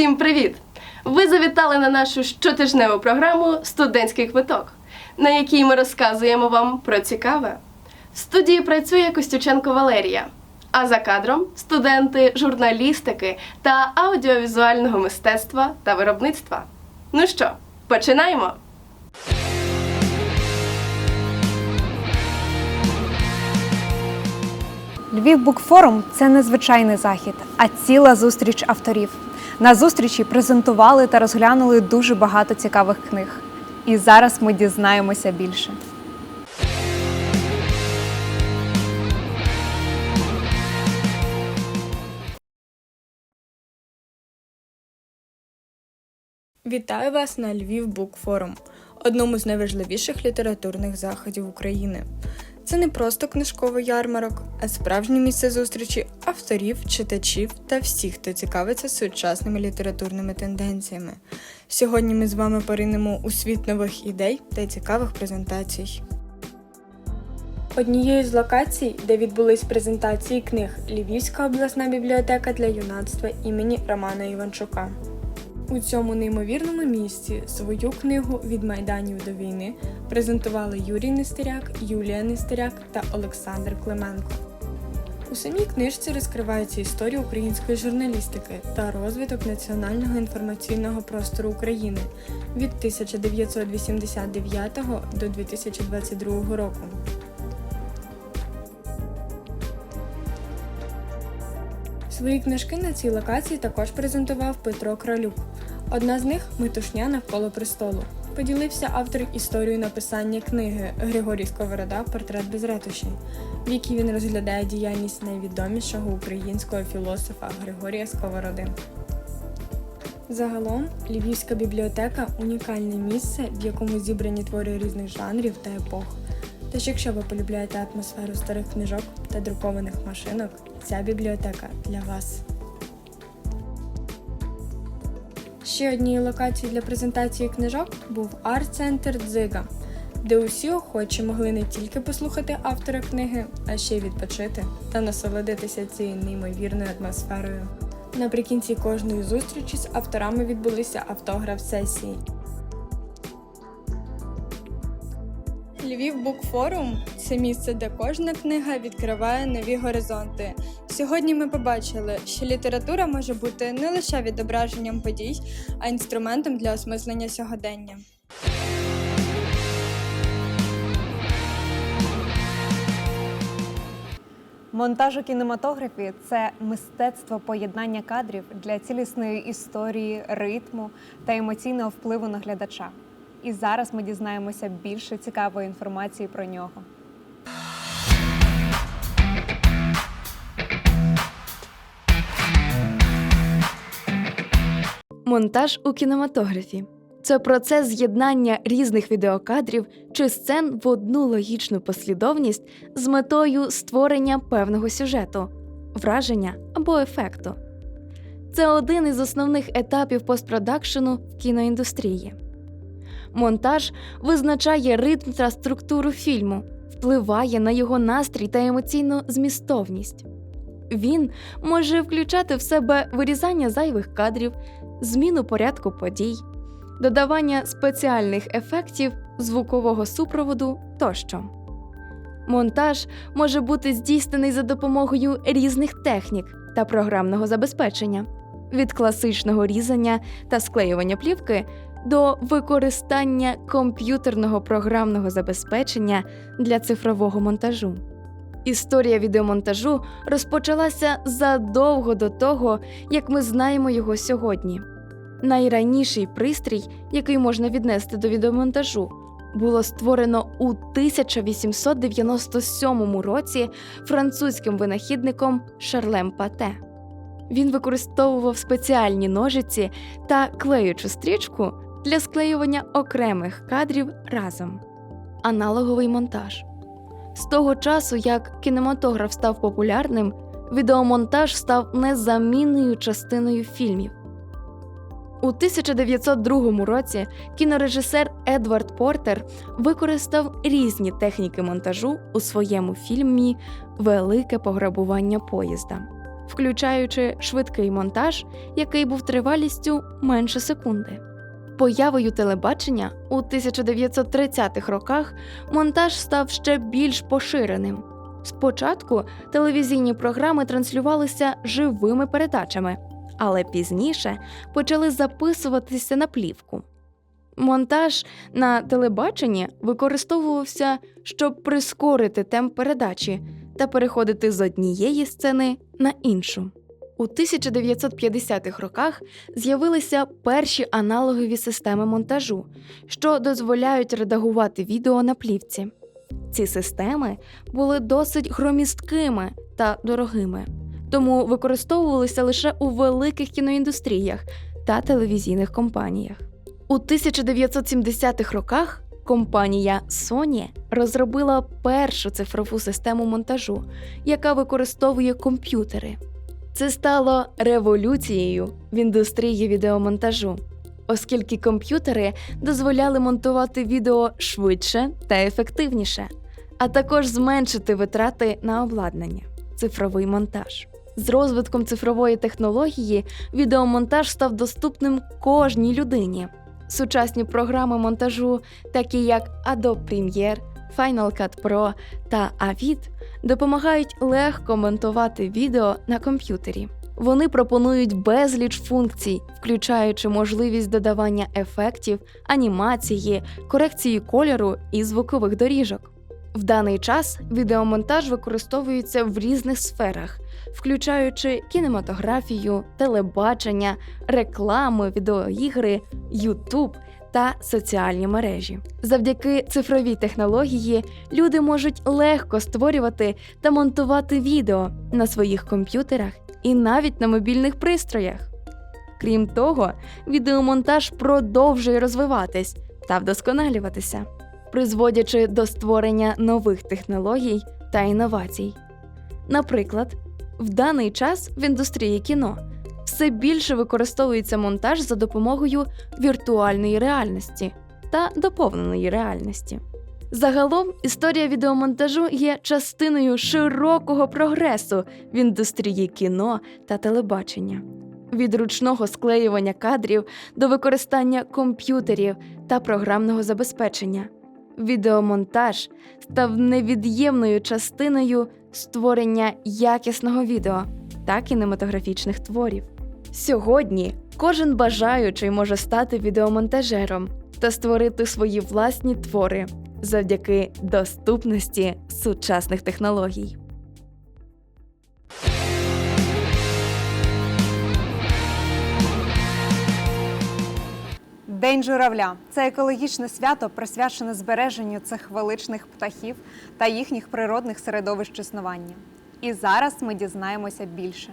Усім привіт! Ви завітали на нашу щотижневу програму Студентський квиток, на якій ми розказуємо вам про цікаве. В студії працює Костюченко Валерія, а за кадром студенти журналістики та аудіовізуального мистецтва та виробництва. Ну що, починаємо! Львів Букфорум це не звичайний захід, а ціла зустріч авторів. На зустрічі презентували та розглянули дуже багато цікавих книг. І зараз ми дізнаємося більше. Вітаю вас на Львів Бук Форум, одному з найважливіших літературних заходів України. Це не просто книжковий ярмарок, а справжнє місце зустрічі авторів, читачів та всіх, хто цікавиться сучасними літературними тенденціями. Сьогодні ми з вами поринемо у світ нових ідей та цікавих презентацій. Однією з локацій, де відбулись презентації книг Львівська обласна бібліотека для юнацтва імені Романа Іванчука. У цьому неймовірному місці свою книгу від майданів до війни презентували Юрій Нестеряк, Юлія Нестеряк та Олександр Клименко. У самій книжці розкривається історія української журналістики та розвиток національного інформаційного простору України від 1989 до 2022 року. Свої книжки на цій локації також презентував Петро Кралюк. Одна з них метушня навколо престолу. Поділився автор історією написання книги Григорій Сковорода Портрет без ретуші, в якій він розглядає діяльність найвідомішого українського філософа Григорія Сковороди. Загалом, Львівська бібліотека унікальне місце, в якому зібрані твори різних жанрів та епох. Тож, якщо ви полюбляєте атмосферу старих книжок та друкованих машинок, ця бібліотека для вас. Ще однією локацією для презентації книжок був арт-центр Дзига, де усі охочі могли не тільки послухати автора книги, а ще й відпочити та насолодитися цією неймовірною атмосферою. Наприкінці кожної зустрічі з авторами відбулися автограф-сесії. Львів Букфорум це місце, де кожна книга відкриває нові горизонти. Сьогодні ми побачили, що література може бути не лише відображенням подій, а інструментом для осмислення сьогодення. Монтаж у кінематографі це мистецтво поєднання кадрів для цілісної історії, ритму та емоційного впливу на глядача. І зараз ми дізнаємося більше цікавої інформації про нього. Монтаж у кінематографі це процес з'єднання різних відеокадрів чи сцен в одну логічну послідовність з метою створення певного сюжету, враження або ефекту. Це один із основних етапів постпродакшену в кіноіндустрії. Монтаж визначає ритм та структуру фільму, впливає на його настрій та емоційну змістовність. Він може включати в себе вирізання зайвих кадрів, зміну порядку подій, додавання спеціальних ефектів, звукового супроводу тощо. Монтаж може бути здійснений за допомогою різних технік та програмного забезпечення від класичного різання та склеювання плівки до використання комп'ютерного програмного забезпечення для цифрового монтажу. Історія відеомонтажу розпочалася задовго до того, як ми знаємо його сьогодні. Найраніший пристрій, який можна віднести до відеомонтажу, було створено у 1897 році французьким винахідником Шарлем Пате. Він використовував спеціальні ножиці та клеючу стрічку для склеювання окремих кадрів разом. Аналоговий монтаж. З того часу, як кінематограф став популярним, відеомонтаж став незамінною частиною фільмів. У 1902 році кінорежисер Едвард Портер використав різні техніки монтажу у своєму фільмі Велике пограбування поїзда. включаючи швидкий монтаж, який був тривалістю менше секунди. Появою телебачення у 1930-х роках монтаж став ще більш поширеним. Спочатку телевізійні програми транслювалися живими передачами, але пізніше почали записуватися на плівку. Монтаж на телебаченні використовувався, щоб прискорити темп передачі та переходити з однієї сцени на іншу. У 1950-х роках з'явилися перші аналогові системи монтажу, що дозволяють редагувати відео на плівці. Ці системи були досить громісткими та дорогими, тому використовувалися лише у великих кіноіндустріях та телевізійних компаніях. У 1970-х роках компанія Sony розробила першу цифрову систему монтажу, яка використовує комп'ютери. Це стало революцією в індустрії відеомонтажу, оскільки комп'ютери дозволяли монтувати відео швидше та ефективніше, а також зменшити витрати на обладнання цифровий монтаж. З розвитком цифрової технології відеомонтаж став доступним кожній людині. Сучасні програми монтажу, такі як Adobe Premiere, Final Cut Pro та Avid, допомагають легко монтувати відео на комп'ютері. Вони пропонують безліч функцій, включаючи можливість додавання ефектів, анімації, корекції кольору і звукових доріжок. В даний час відеомонтаж використовується в різних сферах, включаючи кінематографію, телебачення, рекламу, відеоігри, YouTube та соціальні мережі. Завдяки цифровій технології люди можуть легко створювати та монтувати відео на своїх комп'ютерах і навіть на мобільних пристроях. Крім того, відеомонтаж продовжує розвиватись та вдосконалюватися, призводячи до створення нових технологій та інновацій. Наприклад, в даний час в індустрії кіно все більше використовується монтаж за допомогою віртуальної реальності та доповненої реальності. Загалом історія відеомонтажу є частиною широкого прогресу в індустрії кіно та телебачення. Від ручного склеювання кадрів до використання комп'ютерів та програмного забезпечення. Відеомонтаж став невід'ємною частиною створення якісного відео та кінематографічних творів. Сьогодні кожен бажаючий може стати відеомонтажером та створити свої власні твори завдяки доступності сучасних технологій. День журавля це екологічне свято, присвячене збереженню цих величних птахів та їхніх природних середовищ існування. І зараз ми дізнаємося більше.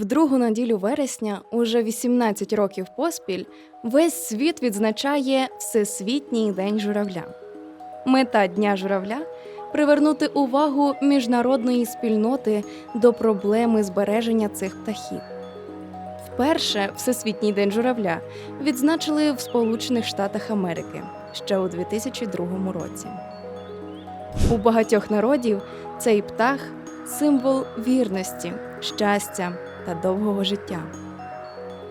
В другу неділю вересня, уже 18 років поспіль, весь світ відзначає Всесвітній день журавля. Мета Дня журавля привернути увагу міжнародної спільноти до проблеми збереження цих птахів. Вперше Всесвітній день журавля відзначили в Сполучених Штатах Америки ще у 2002 році. У багатьох народів цей птах символ вірності, щастя та довгого життя.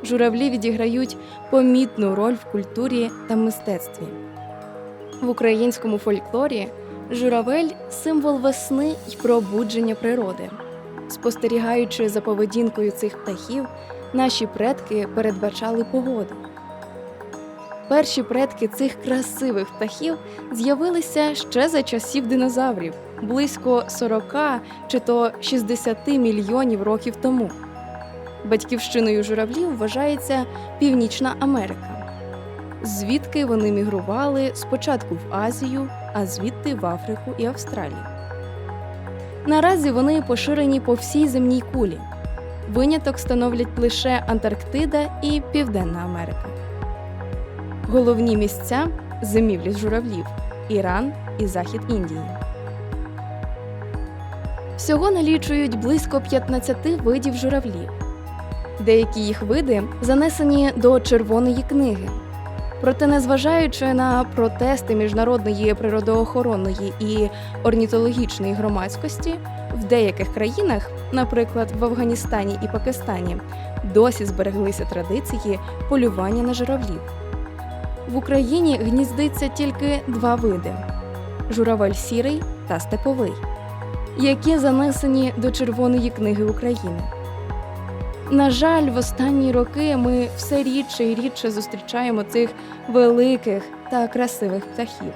Журавлі відіграють помітну роль в культурі та мистецтві. В українському фольклорі журавель символ весни й пробудження природи. Спостерігаючи за поведінкою цих птахів, наші предки передбачали погоду. Перші предки цих красивих птахів з'явилися ще за часів динозаврів близько 40 чи то 60 мільйонів років тому. Батьківщиною журавлів вважається Північна Америка. Звідки вони мігрували спочатку в Азію, а звідти в Африку і Австралію. Наразі вони поширені по всій земній кулі. Виняток становлять лише Антарктида і Південна Америка. Головні місця зимівлі журавлів Іран і Захід Індії. Всього налічують близько 15 видів журавлів. Деякі їх види занесені до червоної книги. Проте, незважаючи на протести міжнародної природоохоронної і орнітологічної громадськості, в деяких країнах, наприклад в Афганістані і Пакистані, досі збереглися традиції полювання на журавлів. В Україні гніздиться тільки два види: журавель сірий та степовий, які занесені до Червоної книги України. На жаль, в останні роки ми все рідше і рідше зустрічаємо цих великих та красивих птахів.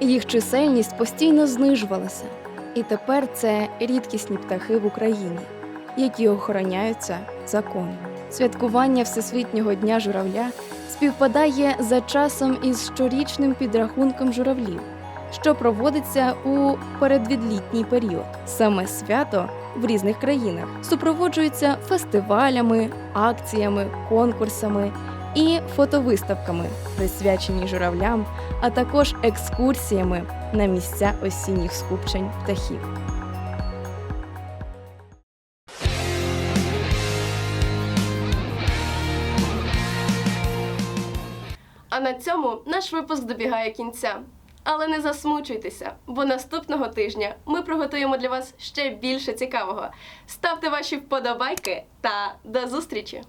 Їх чисельність постійно знижувалася, і тепер це рідкісні птахи в Україні, які охороняються законом. Святкування Всесвітнього дня журавля співпадає за часом із щорічним підрахунком журавлів, що проводиться у передвідлітній період. Саме свято в різних країнах супроводжується фестивалями, акціями, конкурсами і фотовиставками, присвячені журавлям, а також екскурсіями на місця осінніх скупчень птахів. А на цьому наш випуск добігає кінця. Але не засмучуйтеся, бо наступного тижня ми приготуємо для вас ще більше цікавого. Ставте ваші вподобайки та до зустрічі!